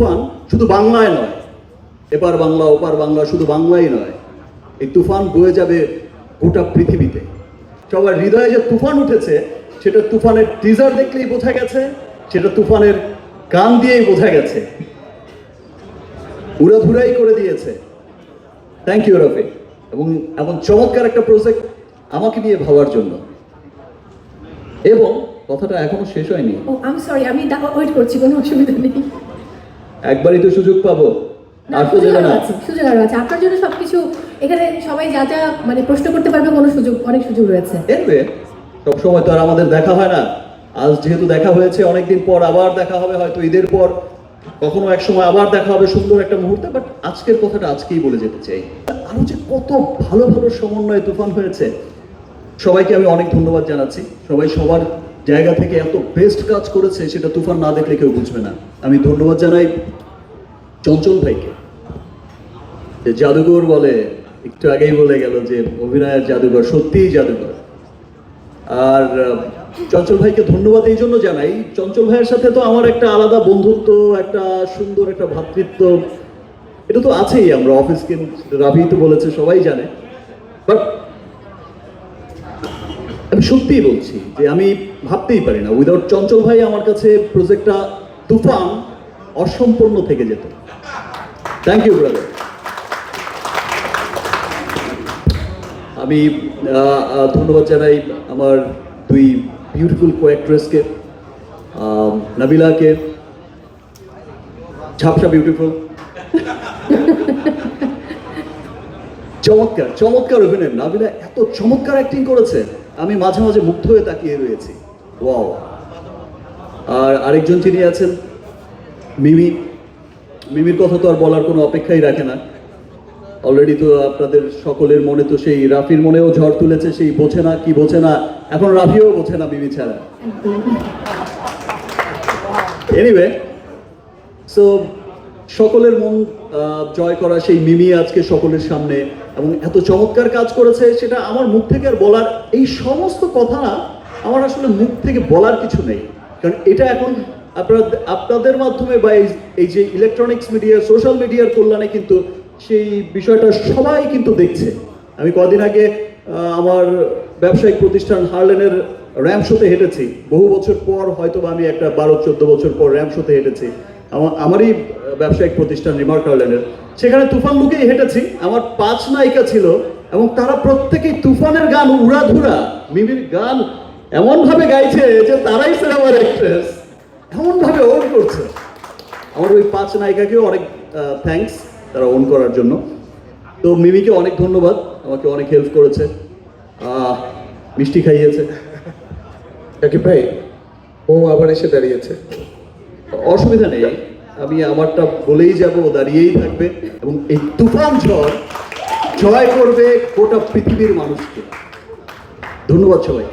তুফান শুধু বাংলায় নয়, এপার বাংলা, ওপার বাংলা শুধু বাংলাই নয়, এই তুফান বয়ে যাবে গোটা পৃথিবীতে। সবার হৃদয়ে যে তুফান উঠেছে, সেটা তুফানের টিজার দেখলেই বোঝা গেছে, সেটা তুফানের গান দিয়েই বোঝা গেছে। উড়াধুরাই করে দিয়েছে। Thank you Rafiq. এবং এমন চমৎকার একটা প্রজেক্ট আমাকে নিয়ে ভাবার জন্য। এবং কথাটা এখনও শেষ হয়নি। ও আমি সরি আমি ওয়েট করছি, কোনো অসুবিধা নেই। একবারই তো সুযোগ পাবো। আর তো না আছে সুযোগ আরও আছে আপনার জন্য সবকিছু এখানে সবাই যা যা মানে প্রশ্ন করতে পারবে কোনো সুযোগ অনেক সুযোগ রয়েছে। দেখবে সবসময় তো আর আমাদের দেখা হয় না। আজ যেহেতু দেখা হয়েছে অনেকদিন পর আবার দেখা হবে হয়তো ঈদের পর। কখনো এক সময় আবার দেখা হবে সুন্দর একটা মুহূর্তে বাট আজকের কথাটা আজকেই বলে যেতে চাই। আরও যে কত ভালো ভালো সমন্বয়ে তুফান হয়েছে সবাইকে আমি অনেক ধন্যবাদ জানাচ্ছি। সবাই সবার জায়গা থেকে এত বেস্ট কাজ করেছে সেটা তুফান না দেখলে কেউ বুঝবে না। আমি ধন্যবাদ জানাই চঞ্চল ভাইকে। যে জাদুঘর বলে, একটু আগেই বলে গেল যে অভিনয়ের জাদুঘর, সত্যিই জাদুঘর। আর চঞ্চল ভাইকে ধন্যবাদ এই জন্য জানাই। চঞ্চল ভাইয়ের সাথে তো আমার একটা আলাদা বন্ধুত্ব, একটা সুন্দর, একটা ভ্রাতৃত্ব এটা তো আছেই, আমরা অফিস রাভি তো বলেছে, সবাই জানে। বাট আমি সত্যিই বলছি যে আমি ভাবতেই পারি না। উইদাউট চঞ্চল ভাই আমার কাছে প্রজেক্টটা তুফান অসম্পূর্ণ থেকে যেত। থ্যাংক ইউ ব্রাদার আমি ধন্যবাদ জানাই আমার দুই বিউটিফুল কো অ্যাক্ট্রেসকে নাবিলাকে। ঝাপসা বিউটিফুল চমৎকার চমৎকার অভিনয়। নাবিলা এত চমৎকার অ্যাক্টিং করেছে আমি মাঝে মাঝে মুগ্ধ হয়ে তাকিয়ে রয়েছি। ওয়াও আর আরেকজন যিনি আছেন মিমি। মিমির কথা তো আর বলার কোনো অপেক্ষাই রাখে না। অলরেডি তো আপনাদের সকলের মনে তো সেই রাফির মনেও ঝড় তুলেছে সেই বোঝে না কি বোঝে না। এখন রাফিও বোঝে না মিমি ছাড়া। এনিওয়ে সো সকলের মন জয় করা সেই মিমি আজকে সকলের সামনে এবং এত চমৎকার কাজ করেছে সেটা আমার মুখ থেকে আর বলার এই সমস্ত কথা না আমার আসলে মুখ থেকে বলার কিছু নেই। কারণ এটা এখন আপনারা, আপনাদের মাধ্যমে বা এই- যে ইলেকট্রনিক্স মিডিয়া সোশ্যাল মিডিয়ার কল্যাণে কিন্তু সেই বিষয়টা সবাই কিন্তু দেখছে। আমি কদিন আগে আমার ব্যবসায়িক প্রতিষ্ঠান হার্লেনের র্যাম শোতে হেঁটেছি। বহু বছর পর হয়তো আমি একটা বারো, চোদ্দ বছর পর র্যাম শোতে হেঁটেছি। আমারই ব্যবসায়িক প্রতিষ্ঠান রিমার্ক হার্লেনের সেখানে তুফান লুকেই হেঁটেছি। আমার পাঁচ নায়িকা ছিল এবং তারা প্রত্যেকেই তুফানের গান উড়াধুরা মিমির গান এমনভাবে গাইছে যে তারাই সিনেমার অ্যাক্ট্রেস এমনভাবে ওন করছে। আমার ওই পাঁচ নায়িকাকেও অনেক থ্যাঙ্কস তারা ওন করার জন্য। তো মিমিকে অনেক ধন্যবাদ আমাকে অনেক হেল্প করেছে। মিষ্টি খাইয়েছে। ভাই ও আবার এসে দাঁড়িয়েছে। অসুবিধা নেই। আমি আমারটা বলেই যাব দাঁড়িয়েই থাকবে এবং এই তুফান ঝড় জয় করবে গোটা পৃথিবীর মানুষকে। ধন্যবাদ সবাই